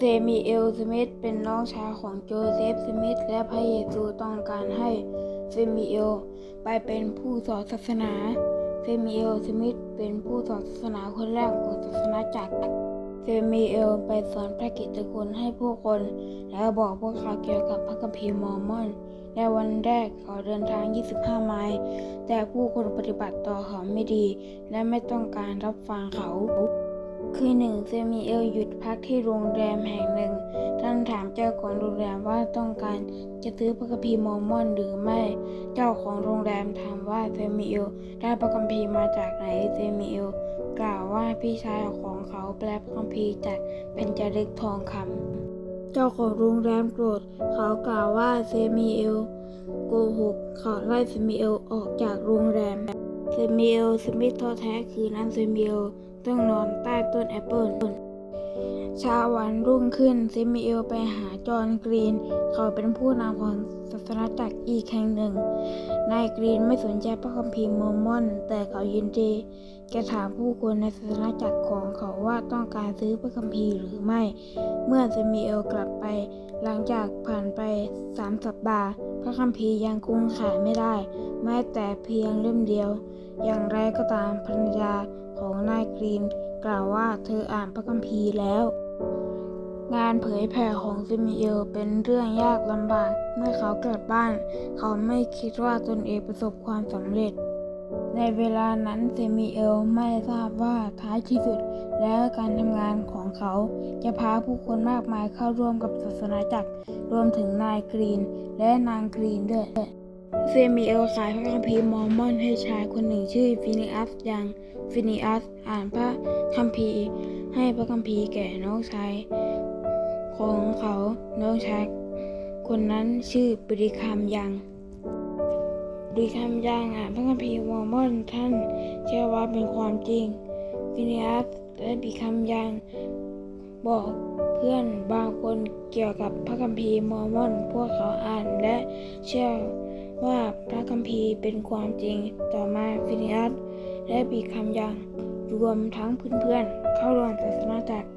เซมิเอลสมิธเป็นน้องชายของโจเซฟสมิธและพระเยซูต้องการให้เซมิเอลไปเป็นผู้สอนศาสนา เซมิเอลสมิธเป็นผู้สอนศาสนาคนแรกของศาสนาจักรเซมิเอลไปสอนพระกิตติคุณให้ผู้คน แล้วบอกพวกเขาเกี่ยวกับพระคัมภีร์มอร์มอนในวันแรกเขาเดินทาง 25 ไมล์แต่ผู้คนปฏิบัติต่อเขาไม่ดี และไม่ต้องการรับฟังเขา คือหนึ่งเซมิเอลหยุดพักที่โรงแรมแห่งหนึ่งท่านถามเจ้าของโรงแรมว่าต้องการจะซื้อพระคัมภีร์มอร์มอนหรือไม่ เจ้าของโรงแรมถามว่าเซมิเอลได้พระคัมภีร์มาจากไหนเซมิเอลกล่าวว่าพี่ชายของเขาแปลพระคัมภีร์จากแผ่นจารึกทองคำเจ้าของโรงแรมโกรธเขากล่าวว่าเซมิเอลโกหกเขาไล่เซมิเอลออกจากโรงแรม ซมิเอลสมิธท้อแท้คืนนั้นเซมิเอลต้องนอนใต้ต้นแอปเปิลเช้าวันรุ่งขึ้นเซมิเอลไปหาจอห์นกรีน เขาเป็นผู้นำของศาสนาจักรอีกแห่งหนึ่ง นายกรีนไม่สนใจพระคัมภีร์มอรมอน แต่เขายินดีแกถามผู้คนในศาสนาจักรของเขาว่าต้องการซื้อพระคัมภีร์หรือไม่ เมื่อเซมิเอลกลับไป หลังจากผ่านไปสามสัปดาห์ ระคัมภีร์ยังคงขายไม่ได้ แม้แต่เพียงเล่มเดียว อย่างไรก็ตามภรรยาของนายกรีนกล่าวว่าเธออ่านพระคัมภีร์แล้ว งานเผยแผ่ของซิมิเอลเป็นเรื่องยากลำบาก เมื่อเขากลับบ้าน เขาไม่คิดว่าตนเองประสบความสำเร็จ ในเวลานั้นเซมิเอลไม่ทราบว่าท้ายที่สุด แล้วการทำงานของเขาจะพาผู้คนมากมายเข้าร่วมกับศาสนาจักรรวมถึงนายกรีน และนางกรีนด้วยเซมิเอลขายพระคัมภีร์มอร์มอนให้ชายคนหนึ่งชื่อฟินิอัสยังฟินิอัสอ่านพระคัมภีร์ ให้พระคัมภีร์แก่น้องชายของเขาน้องชายคนนั้นชื่อบริคามยังบริคามยังอ่านพระคัมภีร์มอร์มอนท่านเชื่อว่าเป็นความจริงฟินิอัส และบริคามยังบอกเพื่อนบางคนเกี่ยวกับพระคัมภีร์มอร์มอน พวกเขาอ่านและเชื่อว่าพระคัมภีร์เป็นความจริงต่อมาฟินิอัสและบีคำยังรวมทั้งเพื่อนๆ เข้าร่วมศาสนาจักร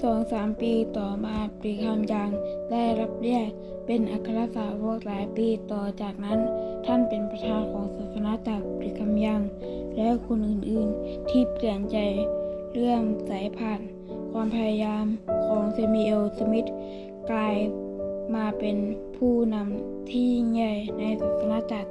สองสามปีต่อมาบีคำยังได้รับเรียกเป็นอัครสาวกหลายปีต่อจากนั้น ท่านเป็นประธานของศาสนาจักรบีคำยัง และคนอื่นๆที่เปลี่ยนใจ เรื่องสายผ่านความพยายามของเซมิเอลสมิธกลายมาเป็นผู้นำที่ยิ่งใหญ่ในศาสนาจักร